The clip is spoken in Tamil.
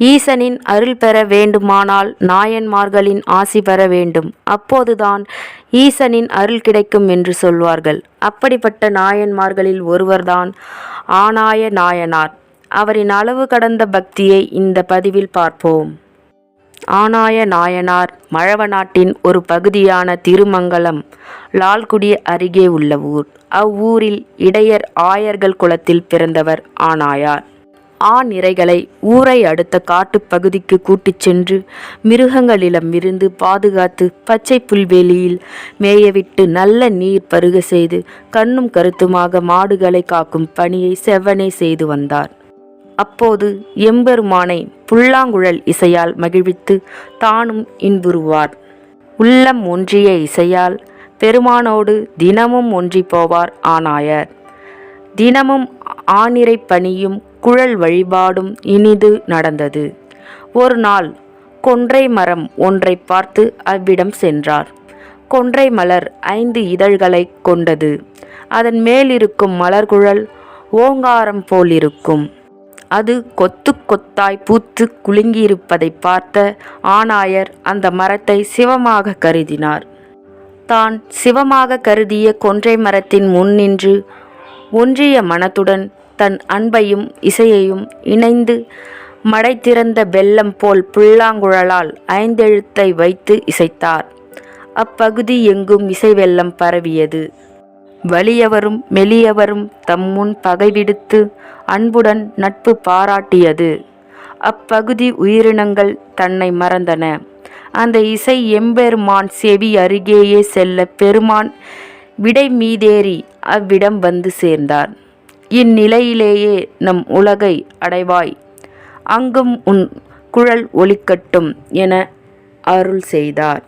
ஈசனின் அருள் பெற வேண்டுமானால் நாயன்மார்களின் ஆசி பெற வேண்டும். அப்போதுதான் ஈசனின் அருள் கிடைக்கும் என்று சொல்வார்கள். அப்படிப்பட்ட நாயன்மார்களில் ஒருவர்தான் ஆனாய நாயனார். அவரின் அளவு கடந்த பக்தியை இந்த பதிவில் பார்ப்போம். ஆனாய நாயனார் மழவ நாட்டின் ஒரு பகுதியான திருமங்கலம் லால்குடி அருகே உள்ள ஊர். அவ்வூரில் இடையர் ஆயர்கள் குலத்தில் பிறந்தவர் ஆனாயார். ஆண் இறைகளை ஊரை அடுத்த காட்டுப்பகுதிக்கு கூட்டிச் சென்று மிருகங்களிடமிருந்து பாதுகாத்து பச்சை புல்வெளியில் மேயவிட்டு நல்ல நீர் பருக செய்து கண்ணும் கருத்துமாக மாடுகளை காக்கும் பணியை செவ்வனே செய்து வந்தார். அப்போது எம்பெருமானை புல்லாங்குழல் இசையால் மகிழ்வித்து தானும் இன்புறுவார். உள்ளம் ஒன்றிய இசையால் பெருமானோடு தினமும் ஒன்றி போவார் ஆனாயர். தினமும் ஆனிரை பணியும் குழல் வழிபாடும் இனிது நடந்தது. ஒரு நாள் கொன்றை மரம் ஒன்றை பார்த்து அவ்விடம் சென்றார். கொன்றை மலர் ஐந்து இதழ்களைக் கொண்டது. அதன் மேலிருக்கும் மலர்குழல் ஓங்காரம் போலிருக்கும். அது கொத்து கொத்தாய் பூத்து குலுங்கியிருப்பதை பார்த்த ஆனாயர் அந்த மரத்தை சிவமாக கருதினார். தான் சிவமாக கருதிய கொன்றை மரத்தின் முன் நின்று ஒன்றிய மனத்துடன் தன் அன்பையும் இசையையும் இணைந்து மடை திறந்த வெள்ளம் போல் புல்லாங்குழலால் ஐந்தெழுத்தை வைத்து இசைத்தார். அப்பகுதி எங்கும் இசை வெள்ளம் பரவியது. வலியவரும் மெலியவரும் தம்முன் பகைவிடுத்து பகை விடுத்து அன்புடன் நட்பு பாராட்டியது. அப்பகுதி உயிரினங்கள் தன்னை மறந்தன. அந்த இசை எம்பெருமான் செவி அருகேயே செல்ல பெருமான் விடை மீதேறி அவ்விடம் வந்து சேர்ந்தார். இந்நிலையிலேயே நம் உலகை அடைவாய். அங்கும் உன் குழல் ஒலிக்கட்டும் என அருள் செய்தார்.